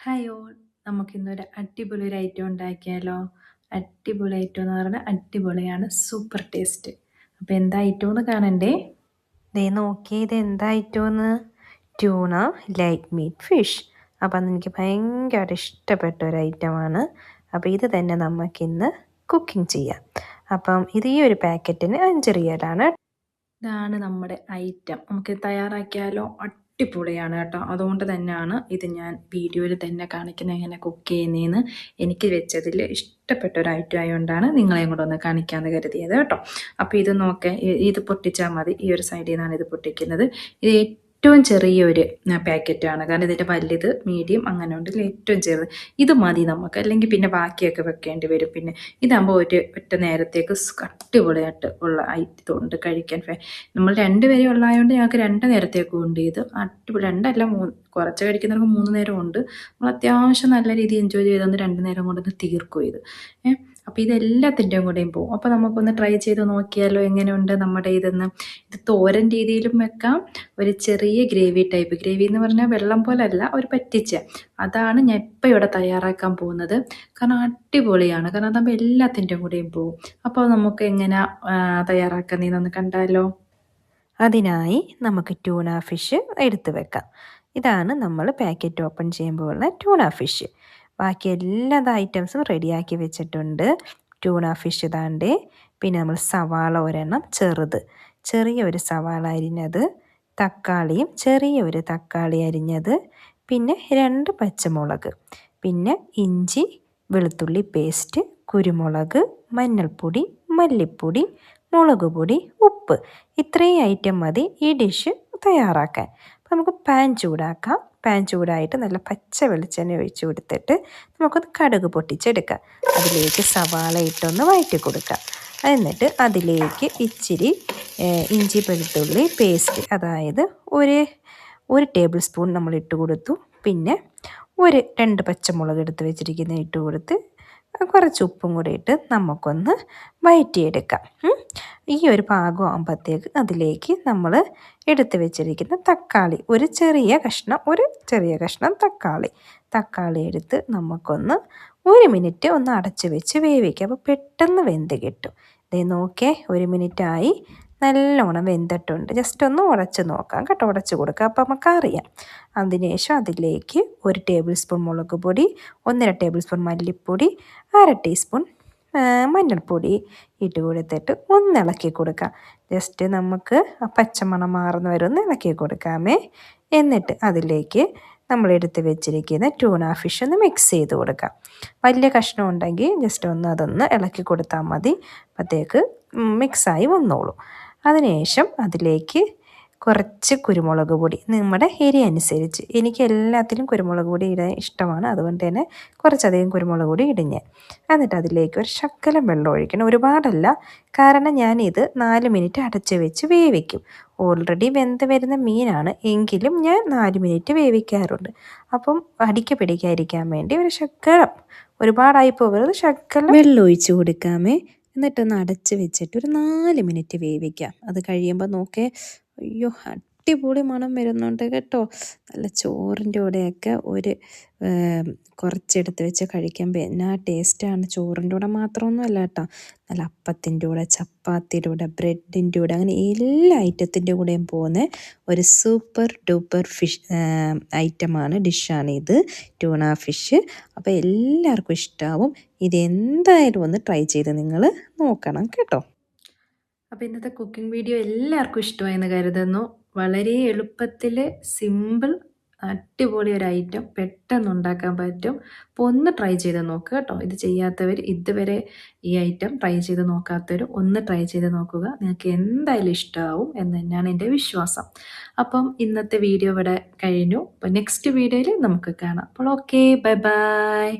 Hi all നമുക്കിന്നൊരു അടിപൊളി ഒരു ഐറ്റം ഉണ്ടാക്കിയാലോ? അടിപൊളി ഐറ്റം എന്ന് പറഞ്ഞാൽ അടിപൊളിയാണ് സൂപ്പർ ടേസ്റ്റ് അപ്പോൾ എന്താ ഐറ്റം എന്ന് കാണണ്ടേ? ദേ നോക്കി ഇത് എന്താ ഐറ്റം എന്ന്? ട്യൂണ ലൈക്ക് മീറ്റ് ഫിഷ് അപ്പം എനിക്ക് ഭയങ്കര ഇഷ്ടപ്പെട്ട ഒരു ഐറ്റമാണ് അപ്പോൾ ഇത് തന്നെ നമുക്കിന്ന് കുക്കിംഗ് ചെയ്യാം. അപ്പം ഇത് ഈ ഒരു പാക്കറ്റിന് അഞ്ച് റിയലാണ് ഇതാണ് നമ്മുടെ ഐറ്റം നമുക്ക് തയ്യാറാക്കിയാലോ? അടിപൊളിയാണ് കേട്ടോ. അതുകൊണ്ട് തന്നെയാണ് ഇത് ഞാൻ വീഡിയോയിൽ തന്നെ കാണിക്കുന്നത് എങ്ങനെ കുക്ക് ചെയ്യുന്നതെന്ന് എനിക്ക് വെച്ചതിൽ ഇഷ്ടപ്പെട്ട ഒരു ഐറ്റം ആയതുകൊണ്ടാണ് നിങ്ങളെയും കൂടെ ഒന്ന് കാണിക്കാമെന്ന് കരുതിയത് കേട്ടോ. അപ്പോൾ ഇത് നോക്കേ ഇത് പൊട്ടിച്ചാൽ മതി. ഈ ഒരു സൈഡിൽ നിന്നാണ് ഇത് പൊട്ടിക്കുന്നത്. ഇത് ഏറ്റവും ചെറിയൊരു പാക്കറ്റാണ്. കാരണം ഇതിന്റെ വലുത് മീഡിയം അങ്ങനെ ഉണ്ടെങ്കിൽ ഏറ്റവും ചെറുത്. ഇത് മതി നമുക്ക്. അല്ലെങ്കിൽ പിന്നെ ബാക്കിയൊക്കെ വെക്കേണ്ടി വരും. പിന്നെ ഇതാകുമ്പോൾ ഒരു ഒറ്റ നേരത്തേക്ക് അടിപൊളിയായിട്ട് ഉള്ള ഇതുണ്ട് കഴിക്കാൻ. നമ്മൾ രണ്ട് പേരെ ഉള്ളതായതുകൊണ്ട് ഞങ്ങൾക്ക് രണ്ട് നേരത്തേക്ക് ഉണ്ട് ഇത് അടിപൊളി. രണ്ടല്ല മൂന്ന് കുറച്ച് കഴിക്കുന്നവർക്ക് മൂന്ന് നേരം ഉണ്ട്. നമ്മൾ അത്യാവശ്യം നല്ല രീതിയിൽ എൻജോയ് ചെയ്തുകൊണ്ട് രണ്ട് നേരം കൊണ്ടൊന്ന് തീർക്കും ഇത്. ഏഹ് അപ്പോൾ ഇതെല്ലാത്തിന്റെയും കൂടെയും പോകും അപ്പോൾ നമുക്കൊന്ന് ട്രൈ ചെയ്ത് നോക്കിയാലോ എങ്ങനെയുണ്ട് നമ്മുടെ ഇതെന്ന്. ഇത് തോരൻ രീതിയിലും വെക്കാം. ഒരു ചെറിയ ഗ്രേവി ടൈപ്പ് ഗ്രേവി എന്ന് പറഞ്ഞാൽ വെള്ളം പോലല്ല ഒരു പറ്റിച്ച. അതാണ് ഞാൻ ഇപ്പം ഇവിടെ തയ്യാറാക്കാൻ പോകുന്നത്. കാരണം അടിപൊളിയാണ്. കാരണം അതാകുമ്പോൾ എല്ലാത്തിന്റെയും കൂടെയും പോകും അപ്പോൾ നമുക്ക് എങ്ങനെ തയ്യാറാക്കുന്നതെന്നൊന്ന് കണ്ടാലോ? അതിനായി നമുക്ക് ട്യൂണ ഫിഷ് എടുത്ത് വെക്കാം. ഇതാണ് നമ്മൾ പാക്കറ്റ് ഓപ്പൺ ചെയ്യുമ്പോൾ ഉള്ള ട്യൂണ ഫിഷ് ബാക്കി എല്ലാ ഐറ്റംസും റെഡിയാക്കി വെച്ചിട്ടുണ്ട്. ട്യൂണ ഫിഷ് ഇതാണ്ട്. പിന്നെ നമ്മൾ സവാള ഒരെണ്ണം ചെറുത്. ചെറിയ ഒരു സവാള അരിഞ്ഞത്. തക്കാളിയും ചെറിയ ഒരു തക്കാളി അരിഞ്ഞത്. പിന്നെ രണ്ട് പച്ചമുളക്. പിന്നെ ഇഞ്ചി വെളുത്തുള്ളി പേസ്റ്റ് കുരുമുളക് മഞ്ഞൾപ്പൊടി മല്ലിപ്പൊടി മുളക് പൊടി ഉപ്പ്. ഇത്രയും ഐറ്റം മതി ഈ ഡിഷ് തയ്യാറാക്കാൻ. അപ്പോൾ നമുക്ക് പാൻ ചൂടാക്കാം. പാൻ ചൂടായിട്ട് നല്ല പച്ച വെളിച്ചെണ്ണ ഒഴിച്ചു കൊടുത്തിട്ട് നമുക്കൊന്ന് കടുക് പൊട്ടിച്ചെടുക്കാം. അതിലേക്ക് സവാള ഇട്ടൊന്ന് വഴറ്റി കൊടുക്കാം. എന്നിട്ട് അതിലേക്ക് ഇച്ചിരി ഇഞ്ചി വെളുത്തുള്ളി പേസ്റ്റ് അതായത് ഒരു ഒരു ടേബിൾ സ്പൂൺ നമ്മൾ ഇട്ട് കൊടുത്തു. പിന്നെ ഒരു രണ്ട് പച്ചമുളക് എടുത്ത് വെച്ചിരിക്കുന്ന ഇട്ട് കൊടുത്ത് കുറച്ച് ഉപ്പും കൂടി ഇട്ട് നമുക്കൊന്ന് വയറ്റിയെടുക്കാം ഈ ഒരു പാകം ആകുമ്പോഴത്തേക്ക് അതിലേക്ക് നമ്മൾ എടുത്തു വെച്ചിരിക്കുന്ന തക്കാളി. ഒരു ചെറിയ കഷ്ണം ഒരു ചെറിയ കഷ്ണം തക്കാളി. തക്കാളി എടുത്ത് നമുക്കൊന്ന് ഒരു മിനിറ്റ് ഒന്ന് അടച്ചു വെച്ച് വേവിക്കുക അപ്പോൾ പെട്ടെന്ന് വെന്ത് കിട്ടും. ഇതേ നോക്കേ ഒരു മിനിറ്റായി നല്ലോണം വെന്തിട്ടുണ്ട്. ജസ്റ്റ് ഒന്ന് ഉടച്ച് നോക്കാം കേട്ടോ ഉടച്ച് കൊടുക്കുക അപ്പോൾ നമുക്ക് അറിയാം അതിനുശേഷം അതിലേക്ക് ഒരു ടേബിൾ സ്പൂൺ മുളക് പൊടി ഒന്നര ടേബിൾ സ്പൂൺ മല്ലിപ്പൊടി അര ടീസ്പൂൺ മഞ്ഞൾപ്പൊടി ഇട്ട് കൊടുത്തിട്ട് ഒന്ന് ഇളക്കി കൊടുക്കാം. ജസ്റ്റ് നമുക്ക് ആ പച്ചമണം മാറുന്ന വരെ ഒന്ന് ഇളക്കി കൊടുക്കാമേ. എന്നിട്ട് അതിലേക്ക് നമ്മൾ എടുത്ത് വെച്ചിരിക്കുന്ന ട്യൂണ ഫിഷ് ഒന്ന് മിക്സ് ചെയ്ത് കൊടുക്കാം. വലിയ കഷ്ണം ഉണ്ടെങ്കിൽ ജസ്റ്റ് ഒന്ന് അതൊന്ന് ഇളക്കി കൊടുത്താൽ മതി. അപ്പോഴത്തേക്ക് മിക്സായി വന്നോളൂ. അതിനുശേഷം അതിലേക്ക് കുറച്ച് കുരുമുളക് പൊടി. നമ്മുടെ എരി അനുസരിച്ച്. എനിക്ക് എല്ലാത്തിലും കുരുമുളക് പൊടി ഇടാൻ ഇഷ്ടമാണ്. അതുകൊണ്ട് തന്നെ കുറച്ചധികം കുരുമുളക് പൊടി ഇടിഞ്ഞ് എന്നിട്ട് അതിലേക്ക് ഒരു ശക്കലം വെള്ളം ഒഴിക്കണം. ഒരുപാടല്ല. കാരണം ഞാനിത് നാല് മിനിറ്റ് അടച്ച് വെച്ച് വേവിക്കും. ഓൾറെഡി വെന്ത് വരുന്ന മീനാണ്. എങ്കിലും ഞാൻ നാല് മിനിറ്റ് വേവിക്കാറുണ്ട്. അപ്പം അടിക്ക പിടിക്കാതിരിക്കാൻ വേണ്ടി ഒരു ശക്കലം ഒരുപാടായി പോകരുത്. ശക്കലം വെള്ളം ഒഴിച്ച് കൊടുക്കാമേ. എന്നിട്ടൊന്ന് അടച്ച് വെച്ചിട്ട് ഒരു നാല് മിനിറ്റ് വേവിക്കാം. അത് കഴിയുമ്പോൾ നോക്കേ അയ്യോ അടിപൊളി മണം വരുന്നുണ്ട് കേട്ടോ. നല്ല ചോറിന്റെ കൂടെയൊക്കെ ഒരു കുറച്ചെടുത്ത് വെച്ച് കഴിക്കുമ്പോൾ എന്നാ ടേസ്റ്റാണ്. ചോറിന്റെ കൂടെ മാത്രമൊന്നും അല്ല കേട്ടോ. നല്ല അപ്പത്തിന്റെ കൂടെ ചപ്പാത്തിയുടെ കൂടെ ബ്രെഡിന്റെ കൂടെ അങ്ങനെ എല്ലാ ഐറ്റത്തിന്റെ കൂടെയും പോകുന്ന ഒരു സൂപ്പർ ഡൂപ്പർ ഫിഷ് ഐറ്റമാണ് ഡിഷാണ് ഇത് ട്യൂണ ഫിഷ്. അപ്പോൾ എല്ലാവർക്കും ഇഷ്ടമാവും ഇതെന്തായാലും ഒന്ന് ട്രൈ ചെയ്ത് നിങ്ങൾ നോക്കണം കേട്ടോ. അപ്പോൾ ഇന്നത്തെ കുക്കിംഗ് വീഡിയോ എല്ലാവർക്കും ഇഷ്ടമായെന്ന് കരുതുന്നു. വളരെ എളുപ്പത്തിൽ സിമ്പിൾ അടിപൊളി ഒരു ഐറ്റം പെട്ടെന്ന് ഉണ്ടാക്കാൻ പറ്റും. അപ്പോൾ ഒന്ന് ട്രൈ ചെയ്ത് നോക്കുക കേട്ടോ. ഇത് ചെയ്യാത്തവർ ഇതുവരെ ഈ ഐറ്റം ട്രൈ ചെയ്ത് നോക്കാത്തവർ ഒന്ന് ട്രൈ ചെയ്ത് നോക്കുക. നിങ്ങൾക്ക് എന്തായാലും ഇഷ്ടമാവും എന്ന് തന്നെയാണ് എന്റെ വിശ്വാസം. അപ്പം ഇന്നത്തെ വീഡിയോ ഇവിടെ കഴിഞ്ഞു. അപ്പോൾ നെക്സ്റ്റ് വീഡിയോയിൽ നമുക്ക് കാണാം. അപ്പോൾ ഓക്കെ ബൈ ബൈ